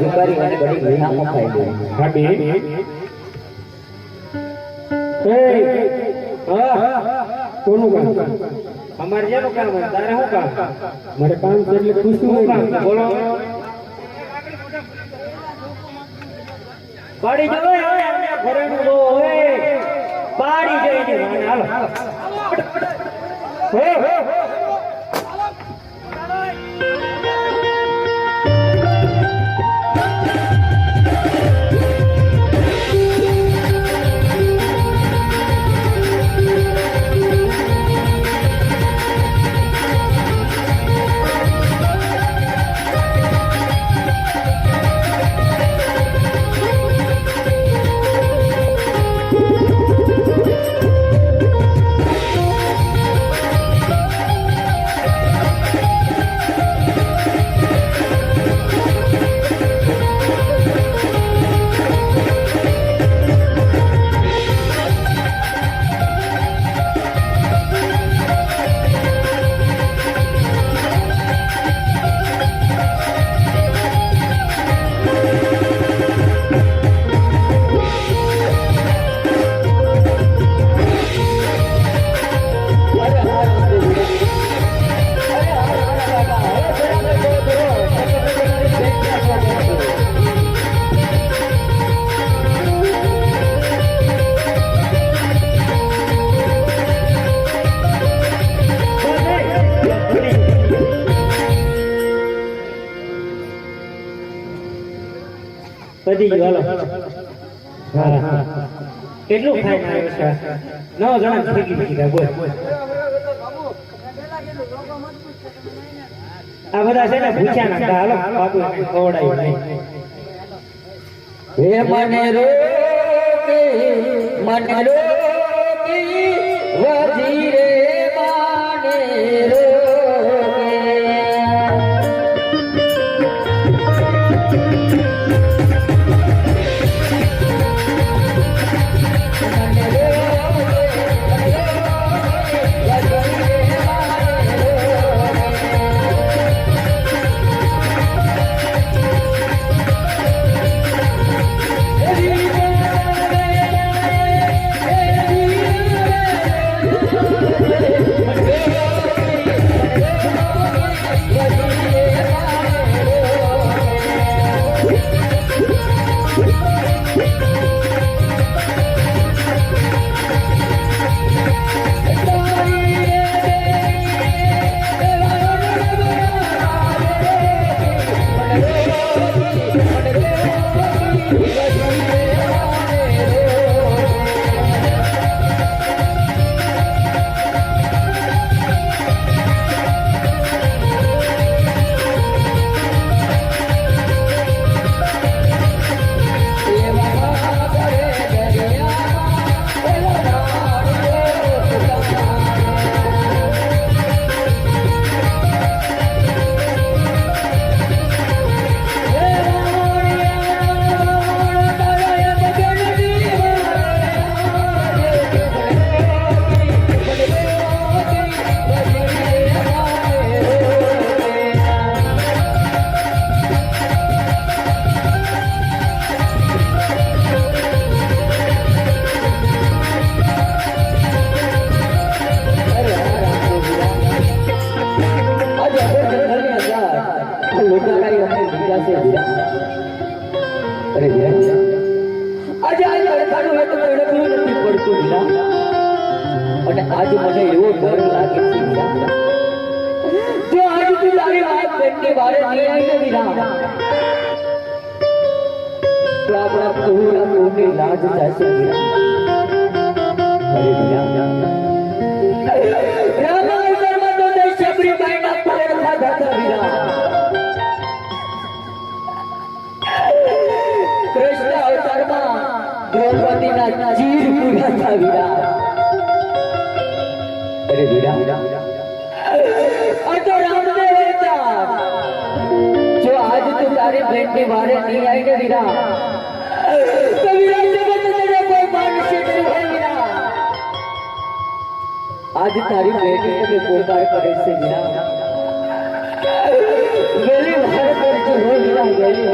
ઝુકારી અને ઘડી વિનામો ખાઈ લે ભાભી એ હા કોનું કામ? અમારે જેનું કામ હોય તારે શું કામ? મારે કામ છે એટલે નહીં. બોલો. પાડી જો પતી ગયું હાલો. હા હા. કેટલું ખાઈને આવ્યો છે નવ જણા ભેગી ભેગી બોલ. આ બધા છે ને ભૂખ્યા ના હાલો. બાપુ ખવડાય નહીં હે મને રોકે મને રોકે ડર લાગે. જો આજ તું તારી વાત બેનની વારે નહીં આવી ને તો આપણા પૂરા લાજ જશે. અરે વીરા, અરે વીરા. જો આજ તારી આવી ને કરે છે વેલી વાર કરજો હો વીરા વેલી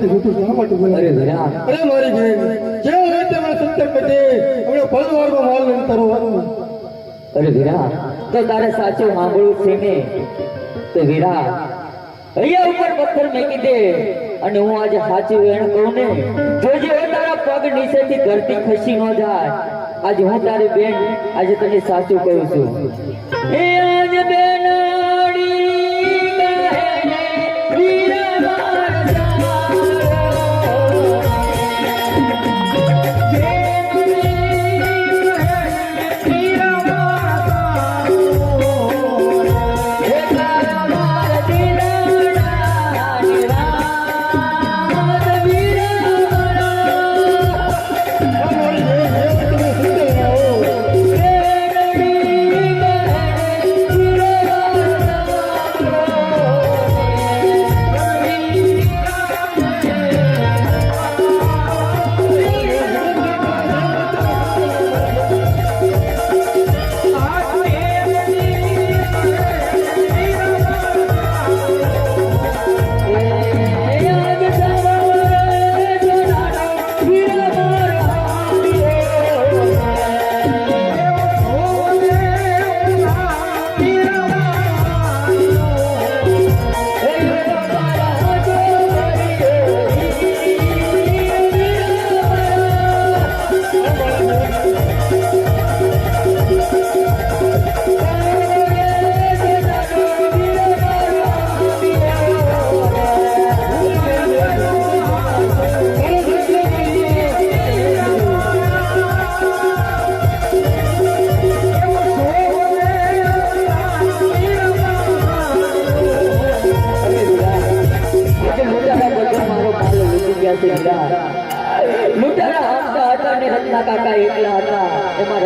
બેન તમારથી જૂઠું શા માટે અરે અરે મારી બેન જે રીતે મેં સત્તર પતે હમણાં ફળવારમાં માલ લઈને તરવાનું અરે વીરા તો તારે સાચું સાંભળવું છે ને? તો વીરા અહીંયા ઉપર પથ્થર મેકી દે અને હું આજે સાચું વેણ કહું ને જોજે હવે તારા પગ નીચેથી ધરતી ખસી ન જાય. આજે હું તારી બેન આજે તને સાચું કહું છું. એ આજે બેનાડી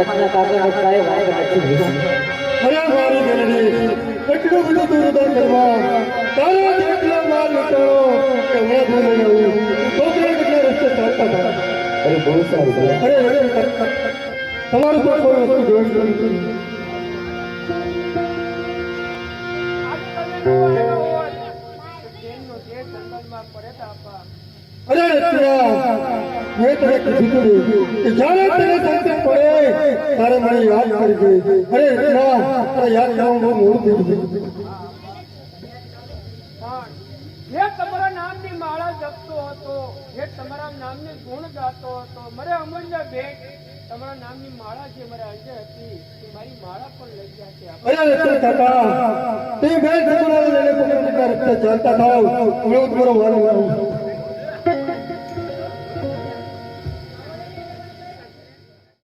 રત્ના કાકાનો કાંઈ વાંક નથી. અરે મારી બેનડી એટલું બધું હૃદય કરવા તારે જેટલો માલ લૂંટાણો કે હમણાં ભૂલ આવું છોકરા કેટલા રસ્તે ચાલતા હતા અરે બહુ સારું અરે અરે તમારું પણ કોઈ વસ્તુ જોઈ. અરે રત્ના મેં તને કીધું કે જ્યારે તને સંકટ પડે તારે મને યાદ કરજે. અરે રત્ના તારે યાદ કરવાનું બહુ મોડું થઈ ગયું. જે તમારા નામની માળા જપતો હતો જે તમારા નામની ગુણ ગાતો હતો મારે અમૂલ્ય ભેટ તમારા નામની માળા જે મારે આજે હતી એ મારી માળા પણ લઈ ગયા છે અરે રત્ન કાકા તે લઈને ચાલતા થાવ. તમારો વારો વારો.